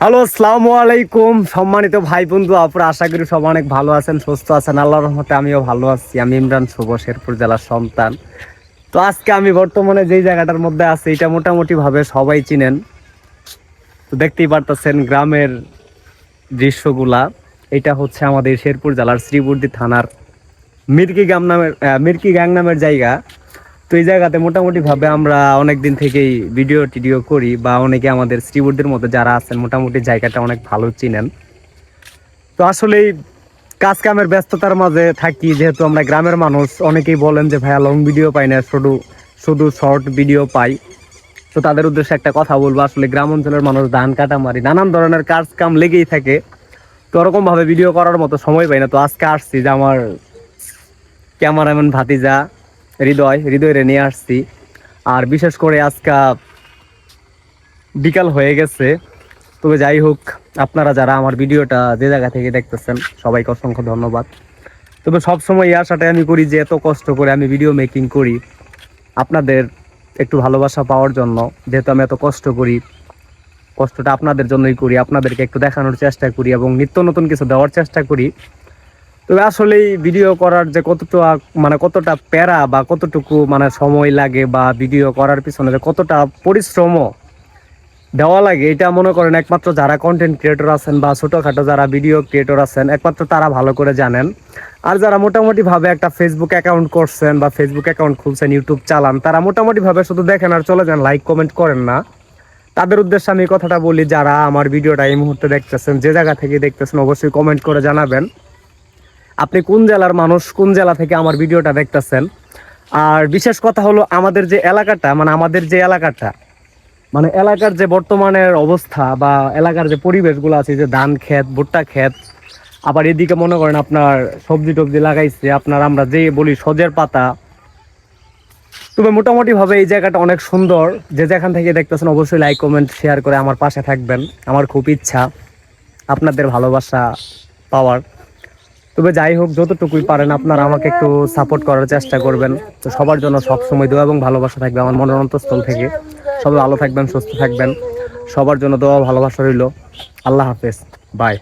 Hello, আসসালামু আলাইকুম। সম্মানিত ভাই বন্ধু আপনারা আশা করি সব অনেক ভালো আছেন, সুস্থ আছেন। আল্লাহর রহমতে আমিও ভালো আছি। আমি ইমরান শুভ, শেরপুর জেলার সন্তান। তো আজকে আমি বর্তমানে যেই জায়গাটার মধ্যে আছি, এটা মোটামুটিভাবে সবাই চিনেন। তো দেখতেই পারতেছেন গ্রামের দৃশ্যগুলা। এটা হচ্ছে আমাদের শেরপুর জেলার শ্রীবর্দী থানার মির্কি গ্রাম নামের মির্কি গ্যাং নামের জায়গা। তো এই জায়গাতে মোটামুটি ভাবে আমরা অনেক দিন থেকেই ভিডিও টিডিও করি বা অনেকে আমাদের শ্রীবর্দের মধ্যে যারা আছেন, মোটামুটি জায়গাটা অনেক ভালো চিনেন। তো আসলেই কাজ কামের ব্যস্ততার মাঝে থাকি, যেহেতু আমরা গ্রামের মানুষ, অনেকেই বলেন যে, ভাইয়া লং ভিডিও পাই না, শুধু শুধু শর্ট ভিডিও পাই। তো তাদের উদ্দেশ্যে একটা কথা বলব, আসলে গ্রাম অঞ্চলের মানুষ ধান কাটা মারি নানান ধরনের কাজ কাম লেগেই থাকে। তো ওরকমভাবে ভিডিও করার মতো সময় পাই না। তো আজকে আসছি যে আমার ক্যামেরাম্যান ভাতিজা হৃদয়, হৃদয়রে নিয়ে আসছি। আর বিশেষ করে আজকা বিকাল হয়ে গেছে। তবে যাই হোক, আপনারা যারা আমার ভিডিওটা যে জায়গা থেকে দেখতেছেন, সবাইকে অসংখ্য ধন্যবাদ। তবে সবসময় এই আশাটাই আমি করি যে এত কষ্ট করে আমি ভিডিও মেকিং করি, আপনাদের একটু ভালোবাসা পাওয়ার জন্য। যেহেতু আমি এত কষ্ট করি, কষ্টটা আপনাদের জন্যই করি, আপনাদেরকে একটু দেখানোর চেষ্টা করি এবং নিত্য নতুন কিছু দেওয়ার চেষ্টা করি। তবে আসলেই ভিডিও করার যে কতটা মানে কতটা প্যারা বা কতটুকু মানে সময় লাগে বা ভিডিও করার পিছনে যে কতটা পরিশ্রম দেওয়া লাগে, এটা মনে করেন একমাত্র যারা কন্টেন্ট ক্রিয়েটর আছেন বা ছোটোখাটো যারা ভিডিও ক্রিয়েটর আছেন, একমাত্র তারা ভালো করে জানেন। আর যারা মোটামুটিভাবে একটা ফেসবুক অ্যাকাউন্ট করছেন বা ফেসবুক অ্যাকাউন্ট খুলছেন ইউটিউব চালান, তারা মোটামুটিভাবে শুধু দেখেন আর চলে যান লাইক কমেন্ট করেন না। তাদের উদ্দেশ্যে আমি কথাটা বলি, যারা আমার ভিডিওটা এই মুহূর্তে দেখতেছেন, যে জায়গা থেকে দেখতেছেন, অবশ্যই কমেন্ট করে জানাবেন। আপনি কোন জেলার মানুষ, কোন জেলা থেকে আমার ভিডিওটা দেখতেছেন? আর বিশেষ কথা হলো আমাদের যে এলাকাটা মানে আমাদের যে এলাকাটা মানে এলাকার যে বর্তমানের অবস্থা বা এলাকার যে পরিবেশগুলো আছে যে ধান ক্ষেত, ভুট্টা ক্ষেত, আবার এদিকে মনে করেন আপনার সবজি টবজি লাগাইছে, আপনার আমরা যে বলি সজের পাতা, তবে মোটামুটিভাবে এই জায়গাটা অনেক সুন্দর। যে যেখান থেকে দেখতেছেন, অবশ্যই লাইক কমেন্ট শেয়ার করে আমার পাশে থাকবেন। আমার খুব ইচ্ছা আপনাদের ভালোবাসা পাওয়ার। তবে যাই হোক, যতটুকুই পারেন আপনারা আমাকে একটু সাপোর্ট করার চেষ্টা করবেন। তো সবার জন্য সবসময় দোয়া এবং ভালোবাসা থাকবে আমার মনের অন্তঃস্থল থেকে। সবাই ভালো থাকবেন, সুস্থ থাকবেন। সবার জন্য দোয়া ভালোবাসা রইল। আল্লাহ হাফেজ। বাই